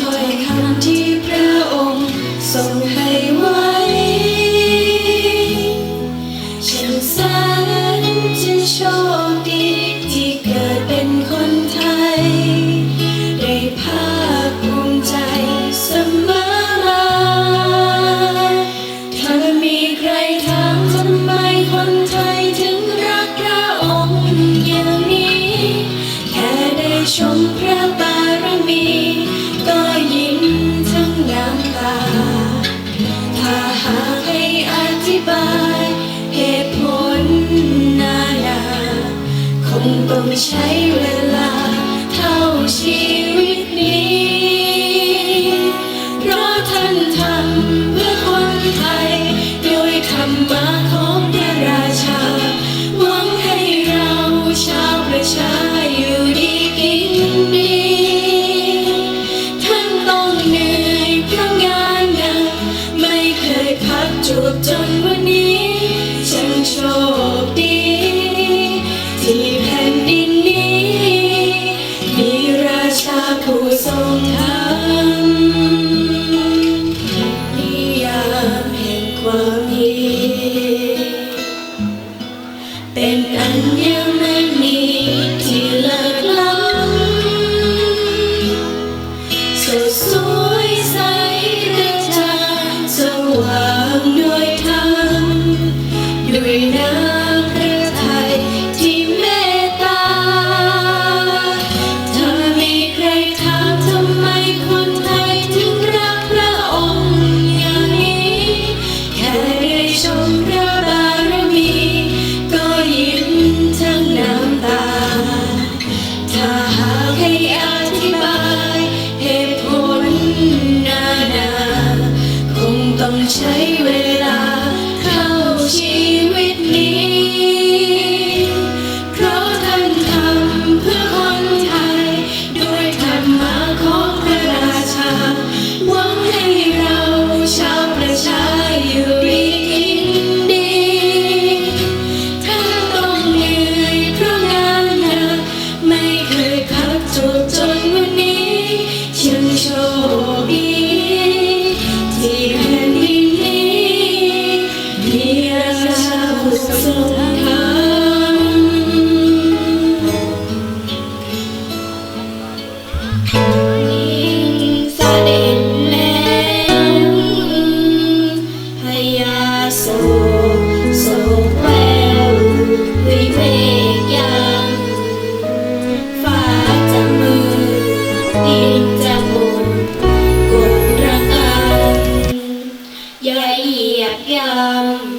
ถ้อยคำที่พระองค์ทรงให้ ก็ไม่ใช่เวลาเท่าชี dòng chảy về lại Amém.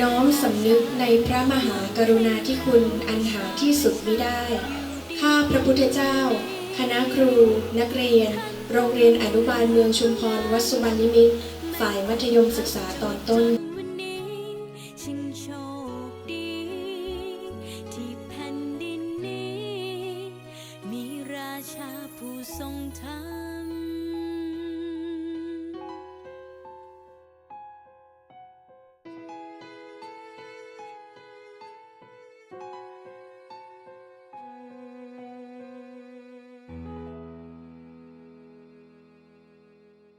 น้อมสำนึกในพระมหากรุณาธิคุณอันหาที่สุดไม่ได้ ข้าพระพุทธเจ้า คณะครู นักเรียน โรงเรียนอนุบาลเมืองชุมพรวัดสุบรรณนิมิตฝ่ายมัธยมศึกษาตอนต้น